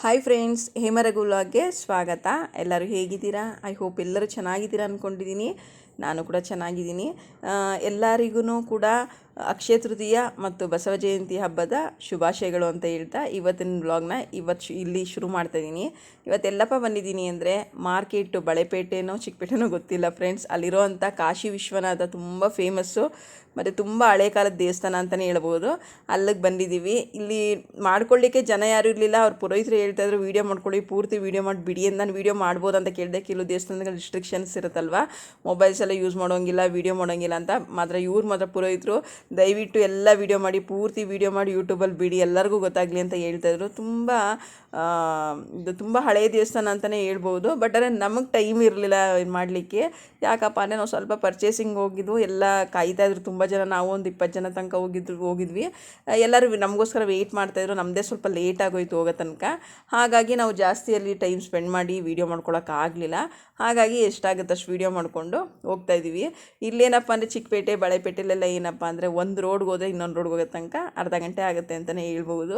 Hi friends ಹೇಮರಗುಲಾಗೆ ಸ್ವಾಗತ. ಎಲ್ಲರೂ ಹೇಗಿದ್ದೀರಾ? ಐ ಹೋಪ್ ಎಲ್ಲರೂ ಚೆನ್ನಾಗಿದ್ದೀರಾ ಅಂದ್ಕೊಂಡಿದ್ದೀನಿ ನಾನು ಕೂಡ ಚೆನ್ನಾಗಿದ್ದೀನಿ. ಎಲ್ಲರಿಗೂ ಕೂಡ ಅಕ್ಷಯ ತೃತೀಯ ಮತ್ತು ಬಸವ ಜಯಂತಿ ಹಬ್ಬದ ಶುಭಾಶಯಗಳು ಅಂತ ಹೇಳ್ತಾ ಇವತ್ತಿನ ಬ್ಲಾಗ್ನ ಇವತ್ತು ಶು- ಇಲ್ಲಿ ಶುರು ಮಾಡ್ತಾ ಇದ್ದೀನಿ ಇವತ್ತೆಲ್ಲಪ್ಪ ಬಂದಿದ್ದೀನಿ ಅಂದರೆ ಮಾರ್ಕೆಟು ಬಳೆಪೇಟೆನೋ ಚಿಕ್ಕಪೇಟೆನೋ ಗೊತ್ತಿಲ್ಲ ಫ್ರೆಂಡ್ಸ್ ಅಲ್ಲಿರೋವಂಥ ಕಾಶಿ ವಿಶ್ವನಾಥ ತುಂಬ ಫೇಮಸ್ಸು ಮತ್ತು ತುಂಬ ಹಳೆ ಕಾಲದ ದೇವಸ್ಥಾನ ಅಂತಲೇ ಹೇಳ್ಬೋದು. ಅಲ್ಲಿಗೆ ಬಂದಿದ್ದೀವಿ. ಇಲ್ಲಿ ಮಾಡ್ಕೊಳ್ಳಿಕ್ಕೆ ಜನ ಯಾರು ಇರಲಿಲ್ಲ. ಅವ್ರು ಪುರೋಹಿತರು ಹೇಳ್ತಾ ಇದ್ರು, ವೀಡಿಯೋ ಮಾಡ್ಕೊಳ್ಳಿ, ಪೂರ್ತಿ ವೀಡಿಯೋ ಮಾಡಿ ಬಿಡಿ ಅಂತ ನಾನು ವೀಡಿಯೋ ಮಾಡ್ಬೋದು ಅಂತ ಕೇಳಿದೆ. ಕೆಲವು ದೇವಸ್ಥಾನದಲ್ಲಿ ರಿಸ್ಟ್ರಿಕ್ಷನ್ಸ್ ಇರುತ್ತಲ್ವ? ಮೊಬೈಲ್ಸ್ ಎಲ್ಲ ಯೂಸ್ ಮಾಡೋಂಗಿಲ್ಲ ವೀಡಿಯೋ ಮಾಡೋಂಗಿಲ್ಲ ಅಂತ ಮಾತ್ರ ಇವ್ರು ಮಾತ್ರ ಪುರೋಹಿತರು ದಯವಿಟ್ಟು ಎಲ್ಲ ವೀಡಿಯೋ ಮಾಡಿ, ಪೂರ್ತಿ ವೀಡಿಯೋ ಮಾಡಿ ಯೂಟ್ಯೂಬಲ್ಲಿ ಬಿಡಿ, ಎಲ್ಲರಿಗೂ ಗೊತ್ತಾಗಲಿ ಅಂತ ಹೇಳ್ತಾಯಿದ್ರು ತುಂಬ ಇದು ತುಂಬ ಹಳೆಯ ದೇವಸ್ಥಾನ ಅಂತಲೇ ಹೇಳ್ಬೋದು ಬಟ್ ಆದರೆ ನಮಗೆ ಟೈಮ್ ಇರಲಿಲ್ಲ ಮಾಡಲಿಕ್ಕೆ. ಯಾಕಪ್ಪ ಅಂದರೆ ನಾವು ಸ್ವಲ್ಪ ಪರ್ಚೇಸಿಂಗ್ ಹೋಗಿದ್ವು, ಎಲ್ಲ ಕಾಯ್ತಾ ಇದ್ರು ತುಂಬ ಜನ. ನಾವು ಒಂದು ಇಪ್ಪತ್ತು ಜನ ತನಕ ಹೋಗಿದ್ರು ಹೋಗಿದ್ವಿ. ಎಲ್ಲರೂ ನಮಗೋಸ್ಕರ ವೆಯ್ಟ್ ಮಾಡ್ತಾಯಿದ್ರು ನಮ್ಮದೇ ಸ್ವಲ್ಪ ಲೇಟ್ ಆಗೋಯ್ತು ಹೋಗೋ ತನಕ. ಹಾಗಾಗಿ ನಾವು ಜಾಸ್ತಿ ಅಲ್ಲಿ ಟೈಮ್ ಸ್ಪೆಂಡ್ ಮಾಡಿ ವೀಡಿಯೋ ಮಾಡ್ಕೊಳಕ್ಕಾಗಲಿಲ್ಲ ಹಾಗಾಗಿ ಎಷ್ಟಾಗುತ್ತೆ ಅಷ್ಟು ವೀಡಿಯೋ ಮಾಡಿಕೊಂಡು ಹೋಗ್ತಾ ಇದ್ದೀವಿ ಇಲ್ಲೇನಪ್ಪ ಅಂದರೆ ಚಿಕ್ಕಪೇಟೆ ಬಳೆಪೇಟೆಲೆಲ್ಲ ಏನಪ್ಪ ಅಂದರೆ ಒಂದು ರೋಡ್ಗೆ ಹೋದರೆ ಇನ್ನೊಂದು ರೋಡ್ಗೆ ಹೋಗೋ ತನಕ ಅರ್ಧ ಗಂಟೆ ಆಗುತ್ತೆ ಅಂತಲೇ ಹೇಳ್ಬೋದು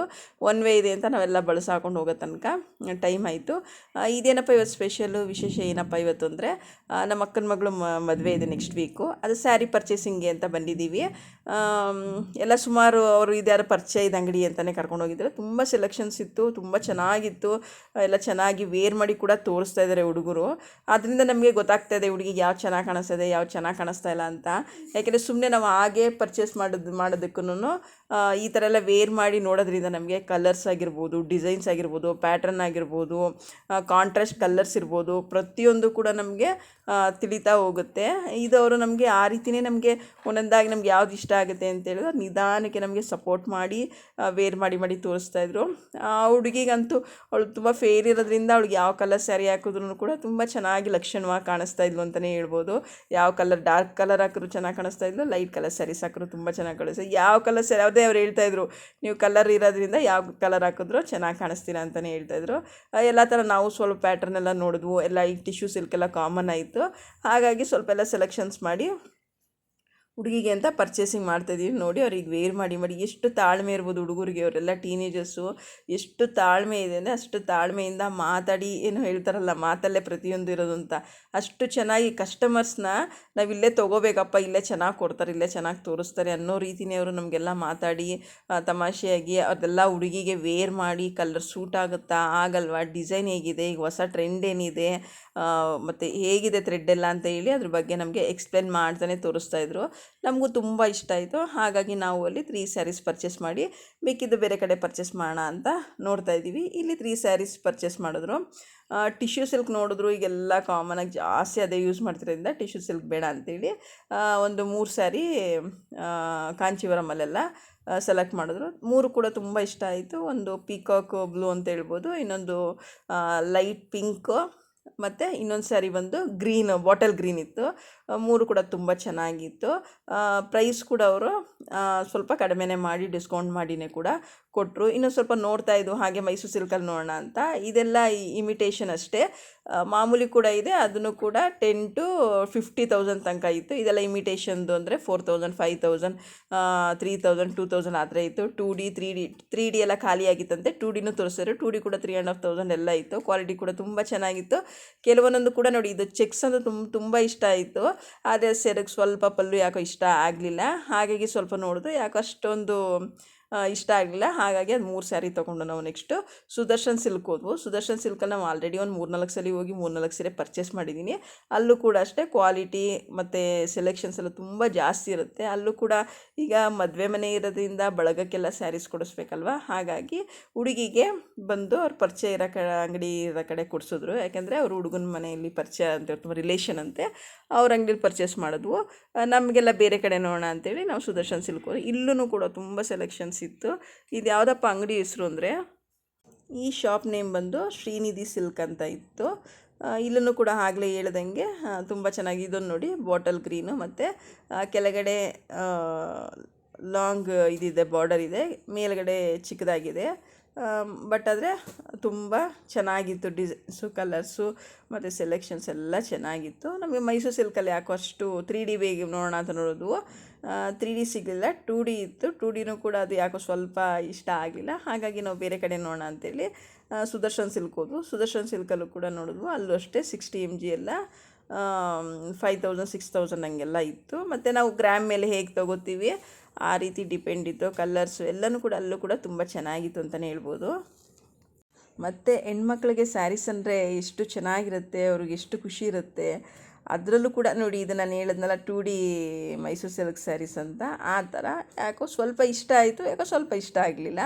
ಒನ್ ವೇ ಇದೆ ಅಂತ ನಾವೆಲ್ಲ ಬಳಸಾಕೊಂಡು ಹೋಗೋ ತನಕ ಟೈಮ್ ಆಯಿತು. ಇದೇನಪ್ಪ ಇವತ್ತು ಸ್ಪೆಷಲು ವಿಶೇಷ ಏನಪ್ಪ ಇವತ್ತು ಅಂದರೆ ನಮ್ಮ ಅಕ್ಕನ ಮಗಳು ಮದುವೆ ಇದೆ ನೆಕ್ಸ್ಟ್ ವೀಕು ಅದು ಸ್ಯಾರಿ ಪರ್ಚೇಸಿಂಗ್ಗೆ ಅಂತ ಬಂದಿದ್ದೀವಿ. ಎಲ್ಲ ಸುಮಾರು ಅವರು ಇದ್ಯಾರು ಪರಿಚಯ ಇದೆ ಅಂಗಡಿ ಅಂತಲೇ ಕರ್ಕೊಂಡು ಹೋಗಿದ್ರು. ತುಂಬ ಸೆಲೆಕ್ಷನ್ಸ್ ಇತ್ತು ತುಂಬ ಚೆನ್ನಾಗಿತ್ತು. ಎಲ್ಲ ಚೆನ್ನಾಗಿ ವೇರ್ ಮಾಡಿ ಕೂಡ ತೋರಿಸ್ತಾ ಇದ್ದಾರೆ ಹುಡುಗರು. ಅದರಿಂದ ನಮಗೆ ಗೊತ್ತಾಗ್ತಾ ಇದೆ ಹುಡುಗಿಗೆ ಯಾವ ಚೆನ್ನಾಗಿ ಕಾಣಿಸ್ತಾ ಇದೆ ಯಾವ ಚೆನ್ನಾಗಿ ಕಾಣಿಸ್ತಾ ಇಲ್ಲ ಅಂತ. ಯಾಕೆಂದರೆ ಸುಮ್ಮನೆ ನಾವು ಹಾಗೆ ಪರ್ಚೇಸ್ ಮಾಡೋದು ಮಾಡೋದಕ್ಕೂ ಈ ಥರ ಎಲ್ಲ ವೇರ್ ಮಾಡಿ ನೋಡೋದ್ರಿಂದ ನಮಗೆ ಕಲರ್ಸ್ ಆಗಿರ್ಬೋದು ಡಿಸೈನ್ಸ್ ಆಗಿರ್ಬೋದು ಪ್ಯಾಟ್ರನ್ ಆಗಿರ್ಬೋದು ಕಾಂಟ್ರಾಸ್ಟ್ ಕಲರ್ಸ್ ಇರ್ಬೋದು, ಪ್ರತಿಯೊಂದು ಕೂಡ ನಮಗೆ ತಿಳಿತಾ ಹೋಗುತ್ತೆ. ಇದು ಅವರು ನಮಗೆ ಆ ರೀತಿಯೇ ನಮಗೆ ಒಂದೊಂದಾಗಿ ನಮ್ಗೆ ಯಾವ್ದು ಇಷ್ಟ ಆಗುತ್ತೆ ಅಂತ ಹೇಳಿದ್ರೆ ನಿಧಾನಕ್ಕೆ ನಮಗೆ ಸಪೋರ್ಟ್ ಮಾಡಿ ವೇರ್ ಮಾಡಿ ಮಾಡಿ ತೋರಿಸ್ತಾ ಇದ್ರು. ಆ ಹುಡುಗಿಗಂತೂ ಅವಳು ತುಂಬ ಫೇರ್ ಇರೋದ್ರಿಂದ ಅವಳಿಗೆ ಯಾವ ಕಲರ್ ಸ್ಯಾರಿ ಹಾಕಿದ್ರು ಕೂಡ ತುಂಬ ಚೆನ್ನಾಗಿ ಲಕ್ಷಣವಾಗಿ ಕಾಣಿಸ್ತಾ ಇದ್ಲು ಅಂತಲೇ ಹೇಳ್ಬೋದು. ಯಾವ ಕಲರ್ ಡಾರ್ಕ್ ಕಲರ್ ಹಾಕಿದ್ರು ಚೆನ್ನಾಗಿ ಕಾಣಿಸ್ತಾ ಇದ್ದರು ಲೈಟ್ ಕಲರ್ ಸ್ಯಾರೀಸ್ ಹಾಕಿದ್ರು ತುಂಬ ಚೆನ್ನಾಗಿ ಕಾಣಿಸ್ತಾ. ಯಾವ ಕಲರ್ ಸರಿ ಯಾವುದೇ ಅವ್ರು ಹೇಳ್ತಾ ಇದ್ರು, ನೀವು ಕಲರ್ ಇರೋದ್ರಿಂದ ಯಾವ ಕಲರ್ ಹಾಕಿದ್ರು ಚೆನ್ನಾಗಿ ಕಾಣಿಸ್ತೀರಾ ಅಂತಲೇ ಹೇಳ್ತಾಯಿದ್ರು ಎಲ್ಲ ಥರ ನಾವು ಸ್ವಲ್ಪ ಪ್ಯಾಟರ್ನೆಲ್ಲ ನೋಡಿದ್ವು, ಎಲ್ಲ ಈ ಟಿಶ್ಯೂ ಸಿಲ್ಕ್ ಎಲ್ಲ ಕಾಮನ್ ಆಯಿತು. ಹಾಗಾಗಿ ಸ್ವಲ್ಪ ಎಲ್ಲ ಸೆಲೆಕ್ಷನ್ಸ್ ಮಾಡಿ ಹುಡುಗಿಗೆ ಅಂತ ಪರ್ಚೇಸಿಂಗ್ ಮಾಡ್ತಾಯಿದ್ದೀವಿ ನೋಡಿ ಅವ್ರಿಗೆ ವೇರ್ ಮಾಡಿ ಮಾಡಿ ಎಷ್ಟು ತಾಳ್ಮೆ ಇರ್ಬೋದು ಹುಡುಗರಿಗೆ ಅವರೆಲ್ಲ ಟೀನೇಜರ್ಸು ಎಷ್ಟು ತಾಳ್ಮೆ ಇದೆ ಅಂದರೆ ಅಷ್ಟು ತಾಳ್ಮೆಯಿಂದ ಮಾತಾಡಿ, ಏನು ಹೇಳ್ತಾರಲ್ಲ, ಮಾತಲ್ಲೇ ಪ್ರತಿಯೊಂದು ಇರೋದು ಅಂತ. ಅಷ್ಟು ಚೆನ್ನಾಗಿ ಕಸ್ಟಮರ್ಸ್ನ ನಾವು ಇಲ್ಲೇ ತೊಗೋಬೇಕಪ್ಪ, ಇಲ್ಲೇ ಚೆನ್ನಾಗಿ ಕೊಡ್ತಾರೆ, ಇಲ್ಲೇ ಚೆನ್ನಾಗಿ ತೋರಿಸ್ತಾರೆ ಅನ್ನೋ ರೀತಿನೇ ಅವರು ನಮಗೆಲ್ಲ ಮಾತಾಡಿ ತಮಾಷೆಯಾಗಿ ಅದೆಲ್ಲ ಹುಡುಗಿಗೆ ವೇರ್ ಮಾಡಿ ಕಲರ್ ಸೂಟ್ ಆಗುತ್ತಾ? ಆಗಲ್ವಾ? ಡಿಸೈನ್ ಹೇಗಿದೆ? ಈಗ ಹೊಸ ಟ್ರೆಂಡ್ ಏನಿದೆ? ಮತ್ತು ಹೇಗಿದೆ ಥ್ರೆಡ್ ಎಲ್ಲ ಅಂತ ಹೇಳಿ ಅದ್ರ ಬಗ್ಗೆ ನಮಗೆ ಎಕ್ಸ್ಪ್ಲೇನ್ ಮಾಡ್ತಾನೆ ತೋರಿಸ್ತಾ ಇದ್ರು. ನಮಗೂ ತುಂಬ ಇಷ್ಟ ಆಯಿತು. ಹಾಗಾಗಿ ನಾವು ಅಲ್ಲಿ ತ್ರೀ ಸ್ಯಾರೀಸ್ ಪರ್ಚೇಸ್ ಮಾಡಿ ಬೇಕಿದ್ದು ಬೇರೆ ಕಡೆ ಪರ್ಚೇಸ್ ಮಾಡೋಣ ಅಂತ ನೋಡ್ತಾ ಇದ್ದೀವಿ. ಇಲ್ಲಿ ತ್ರೀ ಸ್ಯಾರೀಸ್ ಪರ್ಚೇಸ್ ಮಾಡಿದ್ರು. ಟಿಶ್ಯೂ ಸಿಲ್ಕ್ ನೋಡಿದ್ರು, ಈಗೆಲ್ಲ ಕಾಮನಾಗಿ ಜಾಸ್ತಿ ಅದೇ ಯೂಸ್ ಮಾಡ್ತಿರೋದ್ರಿಂದ ಟಿಶ್ಯೂ ಸಿಲ್ಕ್ ಬೇಡ ಅಂತೇಳಿ ಒಂದು ಮೂರು ಸ್ಯಾರಿ ಕಾಂಚೀವರಮಲ್ಲೆಲ್ಲ ಸೆಲೆಕ್ಟ್ ಮಾಡಿದ್ರು. ಮೂರು ಕೂಡ ತುಂಬ ಇಷ್ಟ ಆಯಿತು. ಒಂದು ಪೀಕಾಕ್ ಬ್ಲೂ ಅಂತ ಹೇಳ್ಬೋದು. ಇನ್ನೊಂದು ಲೈಟ್ ಪಿಂಕು ಮತ್ತು ಇನ್ನೊಂದು ಸ್ಯಾರಿ ಬಂದು ಗ್ರೀನ್, ಬಾಟಲ್ ಗ್ರೀನ್ ಇತ್ತು. ಮೂರು ಕೂಡ ತುಂಬ ಚೆನ್ನಾಗಿತ್ತು. ಪ್ರೈಸ್ ಕೂಡ ಅವರು ಸ್ವಲ್ಪ ಕಡಿಮೆನೇ ಮಾಡಿ ಡಿಸ್ಕೌಂಟ್ ಮಾಡಿನೇ ಕೂಡ ಕೊಟ್ಟರು ಇನ್ನೊಂದು ಸ್ವಲ್ಪ ನೋಡ್ತಾ ಇದ್ದು ಹಾಗೆ ಮೈಸೂರು ಸಿಲ್ಕಲ್ಲಿ ನೋಡೋಣ ಅಂತ. ಇದೆಲ್ಲ ಇಮಿಟೇಷನ್ ಅಷ್ಟೇ. ಮಾಮೂಲಿ ಕೂಡ ಇದೆ, ಅದನ್ನು ಕೂಡ ಟೆನ್ ಟು ಫಿಫ್ಟಿ ತೌಸಂಡ್ ತನಕ ಇತ್ತು. ಇದೆಲ್ಲ ಇಮಿಟೇಷನ್ದು ಅಂದರೆ four thousand five thousand three thousand two thousand ಆ ಥರ ಇತ್ತು. Two D three D three D ಎಲ್ಲ ಖಾಲಿ ಆಗಿತ್ತಂತೆ ಟೂ ಡಿನೂ ತೋರಿಸಿದ್ರು. ಟೂ ಡಿ ಕೂಡ ತ್ರೀ ಆ್ಯಂಡ್ ಹಾಫ್ ತೌಸಂಡ್ ಎಲ್ಲ ಇತ್ತು. ಕ್ವಾಲಿಟಿ ಕೂಡ ತುಂಬ ಚೆನ್ನಾಗಿತ್ತು. ಕೆಲವೊಂದೊಂದು ಕೂಡ ನೋಡಿ, ಇದು ಚೆಕ್ಸ್ ಅಂದ್ರೆ ತುಂಬ ತುಂಬ ಇಷ್ಟ ಆಯಿತು. ಆದರೆ ಸೆರಗ್ ಸ್ವಲ್ಪ ಪಲ್ಲು ಯಾಕೋ ಇಷ್ಟ ಆಗಲಿಲ್ಲ. ಹಾಗಾಗಿ ಸ್ವಲ್ಪ ನೋಡಿದ್ರು ಯಾಕೋ ಅಷ್ಟೊಂದು ಇಷ್ಟ ಆಗಲಿಲ್ಲ. ಹಾಗಾಗಿ ಅದು ಮೂರು ಸ್ಯಾರಿ ತೊಗೊಂಡು ನಾವು ನೆಕ್ಸ್ಟು ಸುದರ್ಶನ್ ಸಿಲ್ಕ್ ಹೋದ್ವು. ಸುದರ್ಶನ್ ಸಿಲ್ಕಲ್ಲಿ ನಾವು ಆಲ್ರೆಡಿ ಒಂದು ಮೂರ್ನಾಲ್ಕು ಸಲ ಹೋಗಿ ಮೂರ್ನಾಲ್ಕು ಸೀರೆ ಪರ್ಚೇಸ್ ಮಾಡಿದ್ದೀನಿ ಅಲ್ಲೂ ಕೂಡ ಅಷ್ಟೇ ಕ್ವಾಲಿಟಿ ಮತ್ತು ಸೆಲೆಕ್ಷನ್ಸ್ ಎಲ್ಲ ತುಂಬ ಜಾಸ್ತಿ ಇರುತ್ತೆ. ಅಲ್ಲೂ ಕೂಡ ಈಗ ಮದುವೆ ಮನೆ ಇರೋದ್ರಿಂದ ಬಳಗಕ್ಕೆಲ್ಲ ಸ್ಯಾರೀಸ್ ಕೊಡಿಸ್ಬೇಕಲ್ವ? ಹಾಗಾಗಿ ಹುಡುಗಿಗೆ ಬಂದು ಅವ್ರು ಪರಿಚಯ ಇರೋ ಕ, ಅಂಗಡಿ ಇರೋ ಕಡೆ ಕೊಡಿಸಿದ್ರು. ಯಾಕೆಂದರೆ ಅವ್ರ ಹುಡುಗನ ಮನೆಯಲ್ಲಿ ಪರಿಚಯ ಅಂತ ತುಂಬ ರಿಲೇಷನ್ ಅಂತೆ. ಅವ್ರ ಅಂಗಡಿಲಿ ಪರ್ಚೇಸ್ ಮಾಡಿದ್ವು. ನಮಗೆಲ್ಲ ಬೇರೆ ಕಡೆ ನೋಡೋಣ ಅಂತೇಳಿ ನಾವು ಸುದರ್ಶನ್ ಸಿಲ್ಕ್ ಇಲ್ಲೂ ಕೂಡ ತುಂಬ ಸೆಲೆಕ್ಷನ್ಸ್ ಇತ್ತು ಇದು ಯಾವುದಪ್ಪ ಅಂಗಡಿ ಹೆಸರು ಅಂದರೆ? ಈ ಶಾಪ್ ನೇಮ್ ಬಂದು ಶ್ರೀನಿಧಿ ಸಿಲ್ಕ್ ಅಂತ ಇತ್ತು. ಇಲ್ಲೂ ಕೂಡ ಆಗಲೇ ಹೇಳ್ದಂಗೆ ತುಂಬ ಚೆನ್ನಾಗಿ ಇದನ್ನು ನೋಡಿ, ಬಾಟಲ್ ಗ್ರೀನು ಮತ್ತು ಕೆಳಗಡೆ ಲಾಂಗ್ ಇದಿದೆ, ಬಾರ್ಡರ್ ಇದೆ, ಮೇಲ್ಗಡೆ ಚಿಕ್ಕದಾಗಿದೆ. ಬಟ್ ಆದರೆ ತುಂಬ ಚೆನ್ನಾಗಿತ್ತು ಡಿಸೈನ್ಸು, ಕಲರ್ಸು, ಮತ್ತು ಸೆಲೆಕ್ಷನ್ಸ್ ಎಲ್ಲ ಚೆನ್ನಾಗಿತ್ತು. ನಮಗೆ ಮೈಸೂರು ಸಿಲ್ಕಲ್ಲಿ ಯಾಕೋ ಅಷ್ಟು ತ್ರೀ ಡಿ ಬೇಗ ನೋಡೋಣ ಅಂತ ನೋಡೋದು ತ್ರೀ ಡಿ ಸಿಗಲಿಲ್ಲ ಟೂ ಡಿ ಇತ್ತು. ಟೂ ಡಿನೂ ಕೂಡ ಅದು ಯಾಕೋ ಸ್ವಲ್ಪ ಇಷ್ಟ ಆಗಲಿಲ್ಲ. ಹಾಗಾಗಿ ನಾವು ಬೇರೆ ಕಡೆ ನೋಡೋಣ ಅಂತೇಳಿ ಸುದರ್ಶನ್ ಸಿಲ್ಕ್ ಹೋದ್ವು. ಸುದರ್ಶನ್ ಸಿಲ್ಕಲ್ಲೂ ಕೂಡ ನೋಡಿದ್ವು. ಅಲ್ಲೂ ಅಷ್ಟೇ ಸಿಕ್ಸ್ಟಿ ಎಂ ಜಿ ಎಲ್ಲ ಫೈವ್ ತೌಸಂಡ್ ಸಿಕ್ಸ್ ತೌಸಂಡ್ ಹಂಗೆಲ್ಲ ಇತ್ತು. ಮತ್ತು ನಾವು ಗ್ರಾಮ್ ಮೇಲೆ ಹೇಗೆ ತೊಗೋತೀವಿ ಆ ರೀತಿ ಡಿಪೆಂಡ್ ಇತ್ತು ಕಲರ್ಸು ಎಲ್ಲನೂ ಕೂಡ ಅಲ್ಲೂ ಕೂಡ ತುಂಬ ಚೆನ್ನಾಗಿತ್ತು ಅಂತಲೇ ಹೇಳ್ಬೋದು. ಮತ್ತು ಹೆಣ್ಮಕ್ಳಿಗೆ ಸ್ಯಾರೀಸ್ ಅಂದರೆ ಎಷ್ಟು ಚೆನ್ನಾಗಿರುತ್ತೆ, ಅವ್ರಿಗೆ ಎಷ್ಟು ಖುಷಿ ಇರುತ್ತೆ, ಅದರಲ್ಲೂ ಕೂಡ ನೋಡಿ ಇದು ನಾನು ಹೇಳಿದ್ನಲ್ಲ two D Mysore silk sarees ಅಂತ, ಆ ಥರ. ಯಾಕೋ ಸ್ವಲ್ಪ ಇಷ್ಟ ಆಯಿತು, ಯಾಕೋ ಸ್ವಲ್ಪ ಇಷ್ಟ ಆಗಲಿಲ್ಲ.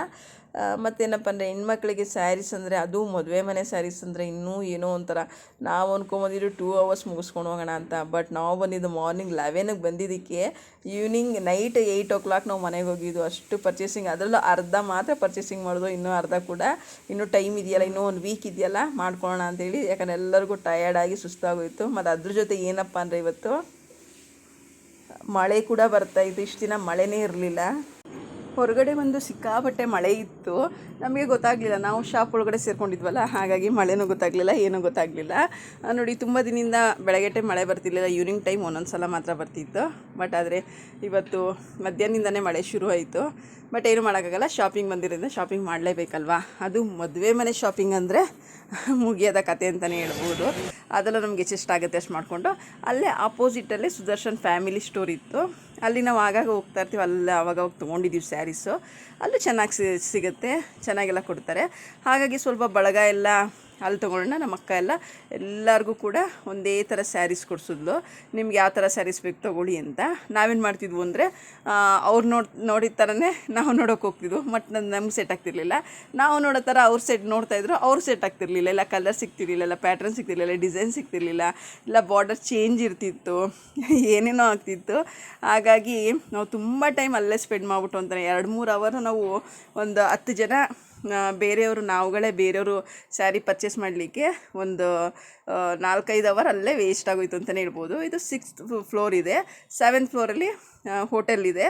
ಮತ್ತೇನಪ್ಪ ಅಂದರೆ ಹೆಣ್ಮಕ್ಳಿಗೆ ಸ್ಯಾರೀಸ್ ಅಂದರೆ ಅದು ಮದುವೆ ಮನೆ ಸ್ಯಾರೀಸ್ ಅಂದರೆ ಇನ್ನೂ ಏನೋ ಒಂಥರ ನಾವು ಅನ್ಕೊಂಬಂದಿದ್ದು ಟೂ ಅವರ್ಸ್ ಮುಗಿಸ್ಕೊಂಡು ಹೋಗೋಣ ಅಂತ. ಬಟ್ ನಾವು ಬಂದಿದ್ದು ಮಾರ್ನಿಂಗ್ ಲೆವೆನಿಗೆ ಬಂದಿದ್ದಕ್ಕೆ evening night eight o'clock ನಾವು ಮನೆಗೆ ಹೋಗಿದ್ದು. ಅಷ್ಟು ಪರ್ಚೇಸಿಂಗ್ ಅದರಲ್ಲೂ ಅರ್ಧ ಮಾತ್ರ ಪರ್ಚೇಸಿಂಗ್ ಮಾಡೋದು, ಇನ್ನೂ ಅರ್ಧ ಕೂಡ. ಇನ್ನೂ ಟೈಮ್ ಇದೆಯಲ್ಲ, ಇನ್ನೂ ಒಂದು ವೀಕ್ ಇದೆಯಲ್ಲ, ಮಾಡ್ಕೊಳ್ಳೋಣ ಅಂತೇಳಿ ಯಾಕಂದರೆ ಎಲ್ಲರಿಗೂ ಟಯರ್ಡಾಗಿ ಸುಸ್ತಾಗೋಯಿತು. ಮತ್ತು ಅದ್ರ ಜೊತೆ ಏನಪ್ಪ ಅಂದರೆ ಇವತ್ತು ಮಳೆ ಕೂಡ ಬರ್ತಾ ಇತ್ತು. ಇಷ್ಟು ದಿನ ಮಳೆನೇ ಇರಲಿಲ್ಲ. ಹೊರಗಡೆ ಒಂದು ಸಿಕ್ಕಾಪಟ್ಟೆ ಮಳೆ ಇತ್ತು. ನಮಗೆ ಗೊತ್ತಾಗಲಿಲ್ಲ. ನಾವು ಶಾಪ್ ಒಳಗಡೆ ಸೇರ್ಕೊಂಡಿದ್ವಲ್ಲ, ಹಾಗಾಗಿ ಮಳೆನೂ ಗೊತ್ತಾಗಲಿಲ್ಲ, ಏನೂ ಗೊತ್ತಾಗಲಿಲ್ಲ. ನೋಡಿ, ತುಂಬ ದಿನದಿಂದ ಬೆಳಗ್ಗೆಟೆ ಮಳೆ ಬರ್ತಿರ್ಲಿಲ್ಲ. ಈವ್ನಿಂಗ್ ಟೈಮ್ ಒಂದೊಂದು ಸಲ ಮಾತ್ರ ಬರ್ತಿತ್ತು. ಬಟ್ ಆದರೆ ಇವತ್ತು ಮಧ್ಯಾಹ್ನದಿಂದನೇ ಮಳೆ ಶುರು ಆಯಿತು. ಬಟ್ ಏನು ಮಾಡೋಕ್ಕಾಗಲ್ಲ. ಶಾಪಿಂಗ್ ಬಂದಿರೋದ್ರಿಂದ ಶಾಪಿಂಗ್ ಮಾಡಲೇಬೇಕಲ್ವಾ? ಅದು ಮದುವೆ ಮನೆ ಶಾಪಿಂಗ್ ಅಂದರೆ ಮುಗಿಯೋದ ಕತೆ ಅಂತಲೇ ಹೇಳ್ಬೋದು. ಅದೆಲ್ಲ ನಮಗೆ ಆಗುತ್ತೆ ಅಷ್ಟು ಮಾಡಿಕೊಂಡು. ಅಲ್ಲೇ ಆಪೋಸಿಟಲ್ಲೇ ಸುದರ್ಶನ್ ಫ್ಯಾಮಿಲಿ ಸ್ಟೋರ್ ಇತ್ತು. ಅಲ್ಲಿ ನಾವು ಆಗಾಗ ಹೋಗ್ತಾ ಇರ್ತೀವಿ, ಅಲ್ಲ ಆವಾಗ ಹೋಗಿ ತೊಗೊಂಡಿದ್ದೀವಿ ಸ್ಯಾರೀಸು. ಅಲ್ಲೂ ಚೆನ್ನಾಗಿ ಸಿಗುತ್ತೆ, ಚೆನ್ನಾಗೆಲ್ಲ ಕೊಡ್ತಾರೆ. ಹಾಗಾಗಿ ಸ್ವಲ್ಪ ಬಳಗ ಎಲ್ಲ ಅಲ್ಲಿ ತೊಗೊಳ್ಳೋಣ, ನಮ್ಮ ಅಕ್ಕ ಎಲ್ಲ ಎಲ್ಲರಿಗೂ ಕೂಡ ಒಂದೇ ಥರ ಸ್ಯಾರೀಸ್ ಕೊಡಿಸಿದ್ಲು. ನಿಮ್ಗೆ ಯಾವ ಥರ ಸ್ಯಾರೀಸ್ ಬೇಕು ತೊಗೊಳ್ಳಿ ಅಂತ. ನಾವೇನು ಮಾಡ್ತಿದ್ವು ಅಂದರೆ ಅವ್ರು ನೋಡಿ, ನೋಡಿದ ಥರನೇ ನಾವು ನೋಡೋಕೆ ಹೋಗ್ತಿದ್ವು ಬಟ್ ನಮ್ಗೆ ಸೆಟ್ ಆಗ್ತಿರ್ಲಿಲ್ಲ. ನಾವು ನೋಡೋ ಥರ ಅವ್ರು ಸೆಟ್ ನೋಡ್ತಾಯಿದ್ರು ಅವ್ರು ಸೆಟ್ ಆಗ್ತಿರ್ಲಿಲ್ಲ. ಇಲ್ಲ ಕಲರ್ ಸಿಗ್ತಿರ್ಲಿಲ್ಲ, ಇಲ್ಲ ಪ್ಯಾಟ್ರನ್ ಸಿಗ್ತಿರ್ಲಿಲ್ಲ ಡಿಸೈನ್ ಸಿಗ್ತಿರ್ಲಿಲ್ಲ, ಇಲ್ಲ ಬಾರ್ಡರ್ ಚೇಂಜ್ ಇರ್ತಿತ್ತು, ಏನೇನೋ ಆಗ್ತಿತ್ತು. ಹಾಗಾಗಿ ನಾವು ತುಂಬ ಟೈಮ್ ಅಲ್ಲೇ ಸ್ಪೆಂಡ್ ಮಾಡ್ಬಿಟ್ಟು ಅಂತಾರೆ ಎರಡು ಮೂರು ಅವರು ನಾವು ಒಂದು ಹತ್ತು ಜನ ಬೇರೆಯವರು ನಾವುಗಳೇ ಬೇರೆಯವರು ಸ್ಯಾರಿ ಪರ್ಚೇಸ್ ಮಾಡಲಿಕ್ಕೆ ಒಂದು ನಾಲ್ಕೈದು ಅವರ್ ಅಲ್ಲೇ ವೇಸ್ಟ್ ಆಗೋಯ್ತು ಅಂತಲೇ ಹೇಳ್ಬೋದು. ಇದು ಸಿಕ್ಸ್ತ್ ಫ್ಲೋರ್ ಇದೆ. ಸೆವೆಂತ್ ಫ್ಲೋರಲ್ಲಿ ಹೋಟೆಲ್ ಇದೆ.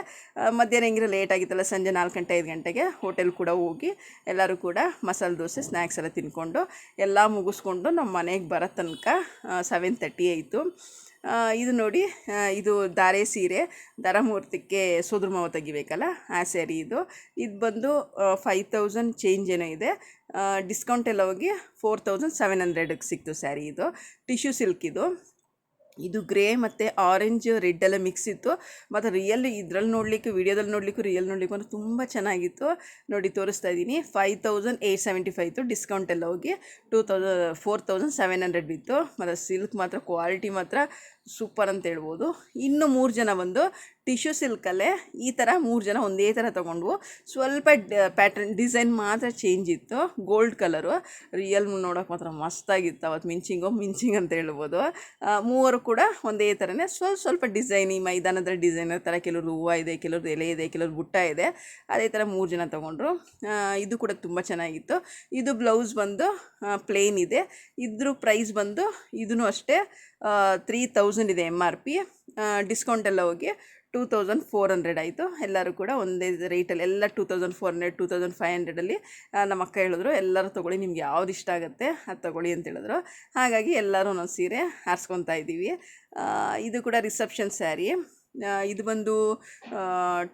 ಮಧ್ಯಾಹ್ನ ಹೆಂಗಿರೋ ಲೇಟ್ ಆಗಿತ್ತಲ್ಲ, ಸಂಜೆ ನಾಲ್ಕು ಗಂಟೆ, ಐದು ಗಂಟೆಗೆ ಹೋಟೆಲ್ ಕೂಡ ಹೋಗಿ ಎಲ್ಲರೂ ಕೂಡ ಮಸಾಲೆ ದೋಸೆ ಸ್ನ್ಯಾಕ್ಸ್ ಎಲ್ಲ ತಿನ್ಕೊಂಡು ಎಲ್ಲ ಮುಗಿಸ್ಕೊಂಡು ನಮ್ಮ ಮನೆಗೆ ಬರೋ ತನಕ ಸೆವೆನ್ ತರ್ಟಿ ಆಯಿತು. ಇದು ನೋಡಿ ಇದು ಧಾರೆ ಸೀರೆ ದರಮೂರ್ತಕ್ಕೆ ಸೋದ್ರ ಮಾವ ತೆಗಿಬೇಕಲ್ಲ, ಆ ಸ್ಯಾರಿ ಇದು. ಇದು ಬಂದು ಫೈವ್ ತೌಸಂಡ್ ಚೇಂಜ್ ಏನೋ ಇದೆ. ಡಿಸ್ಕೌಂಟ್ ಎಲ್ಲ ಹೋಗಿ ಫೋರ್ ತೌಸಂಡ್ ಸೆವೆನ್ ಹಂಡ್ರೆಡ್ಗೆ ಸಿಕ್ತು ಸ್ಯಾರಿ ಇದು. ಟಿಶ್ಯೂ ಸಿಲ್ಕ್ ಇದು. ಇದು ಗ್ರೇ ಮತ್ತು ಆರೆಂಜ್, ರೆಡ್ ಎಲ್ಲ ಮಿಕ್ಸ್ ಇತ್ತು. ಮತ್ತು ರಿಯಲ್ ಇದ್ರಲ್ಲಿ ನೋಡಲಿಕ್ಕೆ, ವಿಡಿಯೋದಲ್ಲಿ ನೋಡಲಿಕ್ಕೂ ರಿಯಲ್ ನೋಡಲಿಕ್ಕೂ ಅಂದರೆ ತುಂಬ ಚೆನ್ನಾಗಿತ್ತು. ನೋಡಿ, ತೋರಿಸ್ತಾ ಇದ್ದೀನಿ. Five thousand eight seventy five ಇತ್ತು ಡಿಸ್ಕೌಂಟ್ ಎಲ್ಲ ಹೋಗಿ two thousand four thousand seven hundred ಬಿತ್ತು. ಮತ್ತು ಸಿಲ್ಕ್ ಮಾತ್ರ ಕ್ವಾಲಿಟಿ ಮಾತ್ರ ಸೂಪರ್ ಅಂತ ಹೇಳ್ಬೋದು. ಇನ್ನು ಮೂರು ಜನ ಬಂದು ಟಿಶ್ಯೂ ಸಿಲ್ಕಲ್ಲೇ ಈ ಥರ ಮೂರು ಜನ ಒಂದೇ ಥರ ತೊಗೊಂಡ್ವು. ಸ್ವಲ್ಪ ಪ್ಯಾಟರ್ನ್, ಡಿಸೈನ್ ಮಾತ್ರ ಚೇಂಜ್ ಇತ್ತು. Gold colour. ರಿಯಲ್ ನೋಡೋಕೆ ಮಾತ್ರ ಮಸ್ತಾಗಿತ್ತು ಅವತ್ತು ಮಿಂಚಿಂಗು, ಮಿಂಚಿಂಗ್ ಅಂತ ಹೇಳ್ಬೋದು. ಮೂವರು ಕೂಡ ಒಂದೇ ಥರನೇ ಸ್ವಲ್ಪ ಸ್ವಲ್ಪ ಡಿಸೈನ್ ಈ ಮೈದಾನದ ಡಿಸೈನರ್ ಥರ ಕೆಲವ್ರು ಹೂವು ಇದೆ ಕೆಲವ್ರದ್ದು ಎಲೆ ಇದೆ ಕೆಲವ್ರದ್ದು ಬುಟ್ಟ ಇದೆ. ಅದೇ ಥರ ಮೂರು ಜನ ತೊಗೊಂಡ್ರು. ಇದು ಕೂಡ ತುಂಬ ಚೆನ್ನಾಗಿತ್ತು. ಇದು ಬ್ಲೌಸ್ ಬಂದು ಪ್ಲೇನ್ ಇದೆ. ಇದ್ರ ಪ್ರೈಸ್ ಬಂದು ಇದೂ ಅಷ್ಟೇ ತ್ರೀ ತೌಸಂಡ್ ಇದೆ ಎಂ ಆರ್ ಪಿ. ಡಿಸ್ಕೌಂಟ್ ಎಲ್ಲ ಹೋಗಿ ಟೂ ತೌಸಂಡ್ ಫೋರ್ ಹಂಡ್ರೆಡ್ ಆಯಿತು. ಎಲ್ಲರೂ ಕೂಡ ಒಂದೇ ರೇಟಲ್ಲಿ ಎಲ್ಲ two thousand four hundred two thousand five ಹಂಡ್ರೆಡಲ್ಲಿ ನಮ್ಮ ಅಕ್ಕ ಹೇಳಿದ್ರು, ಎಲ್ಲರೂ ತೊಗೊಳ್ಳಿ, ನಿಮ್ಗೆ ಯಾವ್ದು ಇಷ್ಟ ಆಗುತ್ತೆ ಅದು ತೊಗೊಳ್ಳಿ ಅಂತ ಹೇಳಿದ್ರು. ಹಾಗಾಗಿ ಎಲ್ಲರೂ ನಾವು ಸೀರೆ ಹಾರಿಸ್ಕೊತಾ ಇದ್ದೀವಿ. ಇದು ಕೂಡ ರಿಸೆಪ್ಷನ್ ಸ್ಯಾರಿ ಇದು ಬಂದು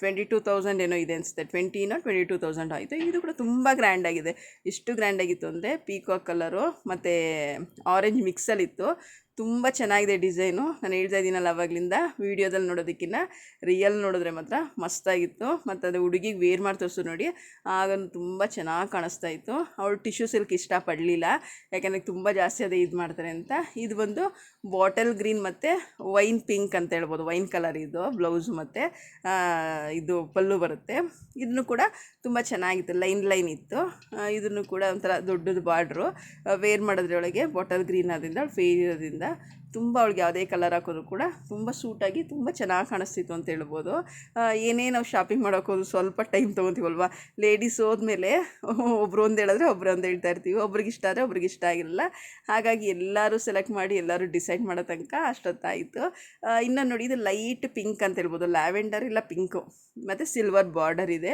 ಟ್ವೆಂಟಿ ಟೂ ತೌಸಂಡ್ ಏನೋ ಇದೆ ಅನಿಸುತ್ತೆ. ಟ್ವೆಂಟಿನೋ ಟ್ವೆಂಟಿ ಟೂ ತೌಸಂಡ್ ಆಯಿತು. ಇದು ಕೂಡ ತುಂಬ ಗ್ರ್ಯಾಂಡಾಗಿದೆ ಎಷ್ಟು ಗ್ರ್ಯಾಂಡಾಗಿತ್ತು ಅಂದರೆ ಪೀಕಾಕ್ ಕಲರು ಮತ್ತು ಆರೆಂಜ್ ಮಿಕ್ಸಲ್ಲಿತ್ತು ತುಂಬ ಚೆನ್ನಾಗಿದೆ ಡಿಸೈನು. ನಾನು ಹೇಳ್ತಾ ಇದ್ದೀನಲ್ಲ ಅವಾಗಲಿಂದ ವೀಡಿಯೋದಲ್ಲಿ ನೋಡೋದಕ್ಕಿಂತ ರಿಯಲ್ ನೋಡಿದ್ರೆ ಮಾತ್ರ ಮಸ್ತಾಗಿತ್ತು. ಮತ್ತು ಅದು ಹುಡುಗಿಗೆ ವೇರ್ ಮಾಡಿ ತೋರಿಸು ನೋಡಿ. ಆಗ ತುಂಬ ಚೆನ್ನಾಗಿ ಕಾಣಿಸ್ತಾ ಇತ್ತು. ಅವಳು ಟಿಶ್ಯೂ ಸಿಲ್ಕ್ ಇಷ್ಟಪಡಲಿಲ್ಲ. ಯಾಕೆಂದರೆ ತುಂಬ ಜಾಸ್ತಿ ಅದೇ ಇದು ಮಾಡ್ತಾರೆ ಅಂತ. ಇದು ಬಂದು ಬಾಟಲ್ ಗ್ರೀನ್ ಮತ್ತು ವೈನ್ ಪಿಂಕ್ ಅಂತ ಹೇಳ್ಬೋದು. ವೈನ್ ಕಲರ್ ಇದು ಬ್ಲೌಸು ಮತ್ತು ಇದು ಪಲ್ಲು ಬರುತ್ತೆ. ಇದನ್ನು ಕೂಡ ತುಂಬ ಚೆನ್ನಾಗಿತ್ತು. ಲೈನ್ ಲೈನ್ ಇತ್ತು. ಇದನ್ನು ಕೂಡ ಒಂಥರ ದೊಡ್ಡದು ಬಾರ್ಡ್ರು. ವೇರ್ ಮಾಡೋದ್ರೊಳಗೆ ಬಾಟಲ್ ಗ್ರೀನ್ ಆದ್ರಿಂದ ಫೇರ್ ಇರೋದ್ರಿಂದ కదా ತುಂಬ ಅವಳಿಗೆ ಯಾವುದೇ ಕಲರ್ ಹಾಕೋದು ಕೂಡ ತುಂಬ ಸೂಟಾಗಿ ತುಂಬ ಚೆನ್ನಾಗಿ ಕಾಣಿಸ್ತಿತ್ತು ಅಂತ ಹೇಳ್ಬೋದು. ಏನೇ ನಾವು ಶಾಪಿಂಗ್ ಮಾಡೋಕ್ಕೋದು ಸ್ವಲ್ಪ ಟೈಮ್ ತೊಗೊತೀವಲ್ವ? ಲೇಡೀಸ್ ಹೋದ್ಮೇಲೆ ಒಬ್ರು ಒಂದು ಹೇಳಿದ್ರೆ ಒಬ್ರು ಒಂದು ಹೇಳ್ತಾ ಇರ್ತೀವಿ. ಒಬ್ರಿಗೆ ಇಷ್ಟ ಆದರೆ ಒಬ್ರಿಗೆ ಇಷ್ಟ ಆಗಿರಲ್ಲ. ಹಾಗಾಗಿ ಎಲ್ಲರೂ ಸೆಲೆಕ್ಟ್ ಮಾಡಿ ಎಲ್ಲರೂ ಡಿಸೈಡ್ ಮಾಡೋ ತನಕ ಅಷ್ಟೊತ್ತಾಯಿತು. ಇನ್ನು ನೋಡಿ ಇದು ಲೈಟ್ ಪಿಂಕ್ ಅಂತ ಹೇಳ್ಬೋದು. ಲ್ಯಾವೆಂಡರ್ ಇಲ್ಲ ಪಿಂಕು ಮತ್ತು ಸಿಲ್ವರ್ ಬಾರ್ಡರ್ ಇದೆ.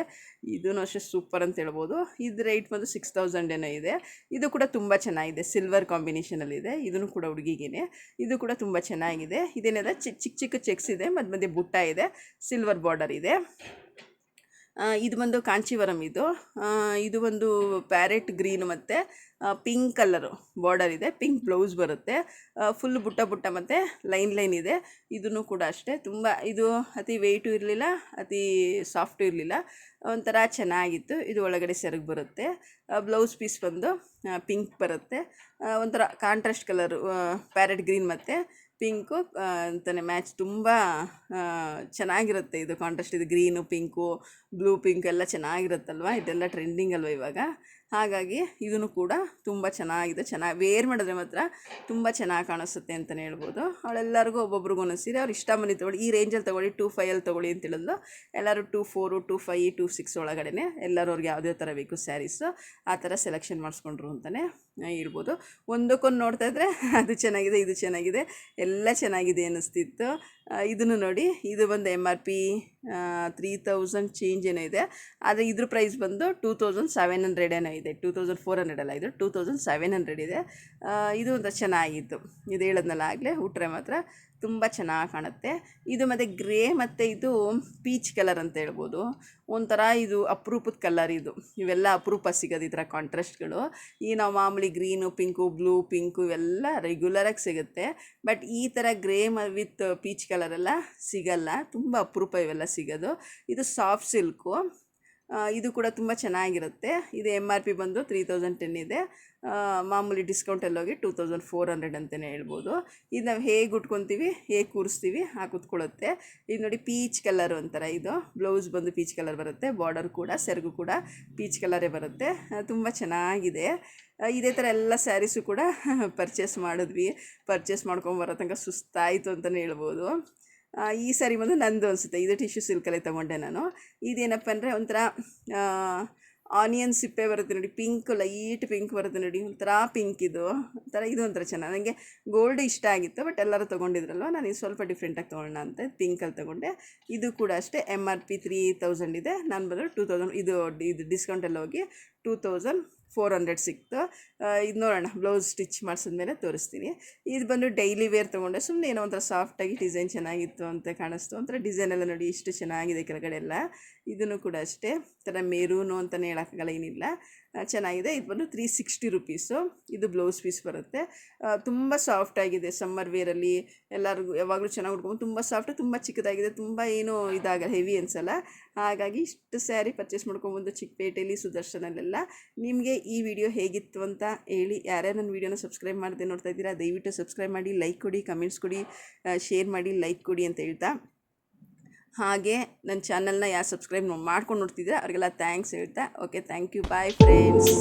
ಇದೂ ಅಷ್ಟೇ ಸೂಪರ್ ಅಂತ ಹೇಳ್ಬೋದು. ಇದು ರೇಟ್ ಬಂದು ಸಿಕ್ಸ್ ತೌಸಂಡ್ ಏನೋ ಇದೆ. ಇದು ಕೂಡ ತುಂಬ ಚೆನ್ನಾಗಿದೆ. ಸಿಲ್ವರ್ ಕಾಂಬಿನೇಷನಲ್ಲಿದೆ ಇದನ್ನು ಕೂಡ ಹುಡುಗಿಗೇನೆ. ಇದು ಕೂಡ ತುಂಬ ಚೆನ್ನಾಗಿದೆ. ಇದೇನೆಲ್ಲ ಚಿಕ್ಕ ಚಿಕ್ಕ ಚಿಕ್ಕ ಚೆಕ್ಸ್ ಇದೆ, ಮಧ್ಯ ಮಧ್ಯೆ ಬುಟ್ಟ ಇದೆ ಸಿಲ್ವರ್ ಬಾರ್ಡರ್ ಇದೆ. ಇದು ಬಂದು ಕಾಂಚೀವರಂ ಇದು. ಇದು ಒಂದು ಪ್ಯಾರೆಟ್ ಗ್ರೀನ್ ಮತ್ತು ಪಿಂಕ್ ಕಲರು ಬಾರ್ಡರ್ ಇದೆ. ಪಿಂಕ್ ಬ್ಲೌಸ್ ಬರುತ್ತೆ. ಫುಲ್ ಬುಟ್ಟ ಬುಟ್ಟ ಮತ್ತು ಲೈನ್ ಲೈನ್ ಇದೆ. ಇದನ್ನು ಕೂಡ ಅಷ್ಟೇ. ತುಂಬ ಇದು ಅತಿ ವೆಯ್ಟು ಇರಲಿಲ್ಲ, ಅತಿ ಸಾಫ್ಟು ಇರಲಿಲ್ಲ. ಒಂಥರ ಚೆನ್ನಾಗಿತ್ತು. ಇದು ಒಳಗಡೆ ಸೆರಗು ಬರುತ್ತೆ. ಬ್ಲೌಸ್ ಪೀಸ್ ಬಂದು ಪಿಂಕ್ ಬರುತ್ತೆ. ಒಂಥರ ಕಾಂಟ್ರಾಸ್ಟ್ ಕಲರು ಪ್ಯಾರೆಟ್ ಗ್ರೀನ್ ಮತ್ತು ಪಿಂಕು ಅಂತಲೇ ಮ್ಯಾಚ್ ತುಂಬ ಚೆನ್ನಾಗಿರುತ್ತೆ ಇದು ಕಾಂಟ್ರಾಸ್ಟ್ ಇದು ಗ್ರೀನು, ಪಿಂಕು, ಬ್ಲೂ, ಪಿಂಕ್ ಎಲ್ಲ ಚೆನ್ನಾಗಿರುತ್ತಲ್ವ? ಇದೆಲ್ಲ ಟ್ರೆಂಡಿಂಗ್ ಅಲ್ವ ಇವಾಗ? ಹಾಗಾಗಿ ಇದನ್ನು ಕೂಡ ತುಂಬ ಚೆನ್ನಾಗಿದೆ. ಚೆನ್ನಾಗಿ ವೇರ್ ಮಾಡಿದ್ರೆ ಮಾತ್ರ ತುಂಬ ಚೆನ್ನಾಗಿ ಕಾಣಿಸುತ್ತೆ ಅಂತಲೇ ಹೇಳ್ಬೋದು. ಅವಳೆಲ್ಲರಿಗೂ ಒಬ್ಬೊಬ್ರಿಗೂ ಒಂದೊಂದು ಸೀರೆ ಅವ್ರು ಇಷ್ಟ ಬಂದು ತೊಗೊಳ್ಳಿ. ಈ ರೇಂಜಲ್ಲಿ ತೊಗೊಳ್ಳಿ ಟೂ ಫೈಯಲ್ಲಿ ತೊಗೊಳ್ಳಿ ಅಂತ ಹೇಳಿದ್ಲು. ಎಲ್ಲರೂ two four two five two six ಒಳಗಡೆ ಎಲ್ಲರೂ ಅವ್ರಿಗೆ ಯಾವುದೇ ಥರ ಬೇಕು ಸ್ಯಾರೀಸು ಆ ಥರ ಸೆಲೆಕ್ಷನ್ ಮಾಡಿಸ್ಕೊಂಡ್ರು ಅಂತಲೇ ಹೇಳ್ಬೋದು ಒಂದಕ್ಕೊಂದು ನೋಡ್ತಾ ಇದ್ರೆ ಅದು ಚೆನ್ನಾಗಿದೆ, ಇದು ಚೆನ್ನಾಗಿದೆ, ಎಲ್ಲ ಚೆನ್ನಾಗಿದೆ ಅನ್ನಿಸ್ತಿತ್ತು. ಇದನ್ನು ನೋಡಿ, ಇದು ಬಂದು M R P three thousand change ಏನೋ ಇದೆ. ಆದರೆ ಇದ್ರ ಪ್ರೈಸ್ ಬಂದು ಟೂ ತೌಸಂಡ್ ಸೆವೆನ್ ಹಂಡ್ರೆಡ್ ಏನೋ ಇದೆ. ಟೂ ತೌಸಂಡ್ ಫೋರ್ ಹಂಡ್ರೆಡ್ ಅಲ್ಲ ಇದು. ಟೂ ತೌಸಂಡ್ ಸೆವೆನ್ ಹಂಡ್ರೆಡ್ ಇದೆ. ಇದು ಒಂದು ಚೆನ್ನಾಗಿತ್ತು. ಇದು ಹೇಳೋದ್ನಲ್ಲ ಆಗಲೇ ಹುಟ್ಟರೆ ಮಾತ್ರ ತುಂಬ ಚೆನ್ನಾಗಿ ಕಾಣುತ್ತೆ. ಇದು ಮತ್ತು ಗ್ರೇ ಮತ್ತು ಇದು ಪೀಚ್ ಕಲರ್ ಅಂತ ಹೇಳ್ಬೋದು. ಒಂಥರ ಇದು ಅಪರೂಪದ ಕಲರ್ ಇದು. ಇವೆಲ್ಲ ಅಪರೂಪ ಸಿಗೋದು ಈ ಥರ ಕಾಂಟ್ರಾಸ್ಟ್ಗಳು ಈ ನಾವು ಮಾಮೂಲಿ ಗ್ರೀನು, ಪಿಂಕು, ಬ್ಲೂ, ಪಿಂಕು ಇವೆಲ್ಲ ರೆಗ್ಯುಲರಾಗಿ ಸಿಗುತ್ತೆ. ಬಟ್ ಈ ಥರ ಗ್ರೇ ವಿತ್ ಪೀಚ್ ಕಲರೆಲ್ಲ ಸಿಗಲ್ಲ. ತುಂಬ ಅಪರೂಪ ಇವೆಲ್ಲ ಸಿಗೋದು. ಇದು ಸಾಫ್ಟ್ ಸಿಲ್ಕು. ಇದು ಕೂಡ ತುಂಬ ಚೆನ್ನಾಗಿರುತ್ತೆ. ಇದು ಎಂ ಆರ್ ಪಿ ಬಂದು ತ್ರೀ ತೌಸಂಡ್ ಟೆನ್ ಇದೆ. ಮಾಮೂಲಿ ಡಿಸ್ಕೌಂಟಲ್ಲಿ ಹೋಗಿ ಟೂ ತೌಸಂಡ್ ಫೋರ್ ಹಂಡ್ರೆಡ್ ಅಂತಲೇ ಹೇಳ್ಬೋದು. ಇದು ನಾವು ಹೇಗೆ ಉಟ್ಕೊತೀವಿ, ಹೇಗೆ ಕೂರಿಸ್ತೀವಿ ಆ ಕೂತ್ಕೊಳ್ಳುತ್ತೆ. ಇದು ನೋಡಿ ಪೀಚ್ ಕಲರ್ ಒಂಥರ ಇದು. ಬ್ಲೌಸ್ ಬಂದು ಪೀಚ್ ಕಲರ್ ಬರುತ್ತೆ. ಬಾರ್ಡರ್ ಕೂಡ, ಸೆರಗು ಕೂಡ ಪೀಚ್ ಕಲರೇ ಬರುತ್ತೆ. ತುಂಬ ಚೆನ್ನಾಗಿದೆ. ಇದೇ ಥರ ಎಲ್ಲ ಸ್ಯಾರೀಸು ಕೂಡ ಪರ್ಚೇಸ್ ಮಾಡಿದ್ವಿ. ಪರ್ಚೇಸ್ ಮಾಡ್ಕೊಂಬರೋ ತನಕ ಸುಸ್ತಾಯಿತು ಅಂತಲೇ ಹೇಳ್ಬೋದು. ಈ ಸ್ಯಾರಿ ಬಂದು ನಂದು ಅನಿಸುತ್ತೆ. ಇದು ಟಿಶ್ಯೂ ಸಿಲ್ಕಲ್ಲೇ ತೊಗೊಂಡೆ ನಾನು. ಇದೇನಪ್ಪ ಅಂದರೆ ಒಂಥರ ಆನಿಯನ್ ಸಿಪ್ಪೆ ಬರುತ್ತೆ ನೋಡಿ ಪಿಂಕ್ ಲೈಟ್ ಪಿಂಕ್ ಬರುತ್ತೆ ನೋಡಿ, ಒಂಥರ ಪಿಂಕ್ ಇದು. ಒಂಥರ ಇದು ಒಂಥರ ಚೆನ್ನಾಗಿ ನನಗೆ ಗೋಲ್ಡ್ ಇಷ್ಟ ಆಗಿತ್ತು ಬಟ್ ಎಲ್ಲರೂ ತೊಗೊಂಡಿದ್ರಲ್ವ? ನಾನು ಇದು ಸ್ವಲ್ಪ ಡಿಫ್ರೆಂಟಾಗಿ ತೊಗೊಳ್ಳೋಣ ಅಂತ ಪಿಂಕಲ್ಲಿ ತೊಗೊಂಡೆ. ಇದು ಕೂಡ ಅಷ್ಟೇ M R P three thousand ಇದೆ. ನಾನು ಬಂದರೆ ಟೂ ತೌಸಂಡ್ ಇದು ಇದು ಡಿಸ್ಕೌಂಟಲ್ಲಿ ಹೋಗಿ ಟೂ ತೌಸಂಡ್ ಫೋರ್ ಹಂಡ್ರೆಡ್ ಸಿಕ್ತು. ಇದು ನೋಡೋಣ ಬ್ಲೌಸ್ ಸ್ಟಿಚ್ ಮಾಡಿಸಿದ್ಮೇಲೆ ತೋರಿಸ್ತೀನಿ. ಇದು ಬಂದು ಡೈಲಿ ವೇರ್ ತೊಗೊಂಡೆ. ಸುಮ್ಮನೆ ಏನೋ ಒಂಥರ ಸಾಫ್ಟಾಗಿ ಡಿಸೈನ್ ಚೆನ್ನಾಗಿತ್ತು ಅಂತ ಕಾಣಿಸ್ತು. ಒಂಥರ ಡಿಸೈನ್ ಎಲ್ಲ ನೋಡಿ ಇಷ್ಟು ಚೆನ್ನಾಗಿದೆ ಕೆಳಗಡೆ ಎಲ್ಲ ಇದನ್ನು ಕೂಡ ಅಷ್ಟೇ. ಥರ ಮೇರೂನು ಅಂತಲೇ ಹೇಳೋಕ್ಕಾಗಲ್ಲ, ಏನಿಲ್ಲ. ಚೆನ್ನಾಗಿದೆ. ಇದು ಬಂದು ತ್ರೀ ಸಿಕ್ಸ್ಟಿ ರುಪೀಸು ಇದು ಬ್ಲೌಸ್ ಪೀಸ್ ಬರುತ್ತೆ. ತುಂಬ ತುಂಬ ಸಾಫ್ಟಾಗಿದೆ ಸಮ್ಮರ್ ವೇರಲ್ಲಿ ಎಲ್ಲರಿಗೂ, ಯಾವಾಗಲೂ ಚೆನ್ನಾಗಿ ಉಟ್ಕೊಂಡು, ತುಂಬ ಸಾಫ್ಟ್ ತುಂಬ ಚಿಕ್ಕದಾಗಿದೆ, ತುಂಬ ಏನು ಇದಾಗಲ್ಲ ಹೆವಿ ಅನ್ಸಲ್ಲ. ಹಾಗಾಗಿ ಇಷ್ಟು ಸ್ಯಾರಿ ಪರ್ಚೇಸ್ ಮಾಡ್ಕೊಂಬಂದು ಚಿಕ್ಕಪೇಟೆಯಲ್ಲಿ ಸುದರ್ಶನಲ್ಲೆಲ್ಲ. ನಿಮಗೆ ಈ ವಿಡಿಯೋ ಹೇಗಿತ್ತು ಅಂತ ಹೇಳಿ, ಯಾರ್ಯಾರು ನನ್ನ ವೀಡಿಯೋನ ಸಬ್ಸ್ಕ್ರೈಬ್ ಮಾಡದೆ ನೋಡ್ತಾ ಇದ್ದೀರಾ, ದಯವಿಟ್ಟು ಸಬ್ಸ್ಕ್ರೈಬ್ ಮಾಡಿ ಲೈಕ್ ಕೊಡಿ ಕಮೆಂಟ್ಸ್ ಕೊಡಿ ಶೇರ್ ಮಾಡಿ ಲೈಕ್ ಕೊಡಿ ಅಂತ ಹೇಳ್ತಾ ಹಾಗೆ ನನ್ನ ಚಾನಲ್ನ ಯಾರು ಸಬ್ಸ್ಕ್ರೈಬ್ ಮಾಡ್ಕೊಂಡು ನೋಡ್ತಿದ್ದೀರಾ, ಅವರಿಗೆಲ್ಲ ಥ್ಯಾಂಕ್ಸ್ ಹೇಳ್ತಾ okay thank you bye friends